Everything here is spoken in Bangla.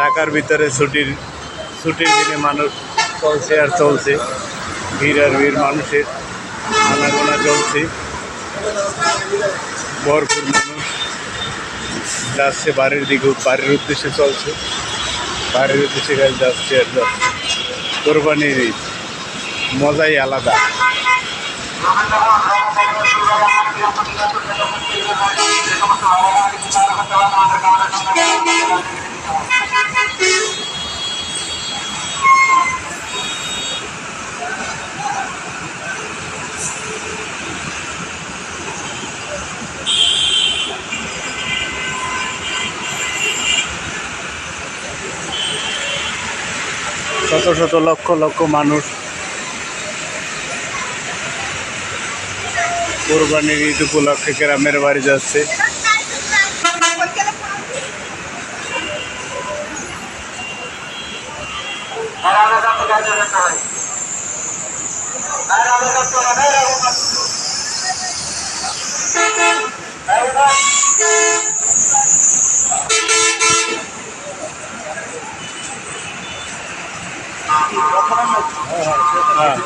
ঢাকার ভিতরে ছুটির ছুটির দিনে মানুষ চলছে আর চলছে। ভিড় আর ভিড় মানুষের, আনাগোনা চলছে। ভরপুর মানুষ যাচ্ছে বাড়ির দিকে, বাড়ির উদ্দেশ্যে চলছে। বাড়ির উদ্দেশ্যে গাছ যাচ্ছে আর যাচ্ছে। কোরবানির মজাই আলাদা। শত শত লক্ষ লক্ষ মানুষ কোরবানির ঈদ উপলক্ষে গ্রামের বাড়ি যাচ্ছে হ্যাঁ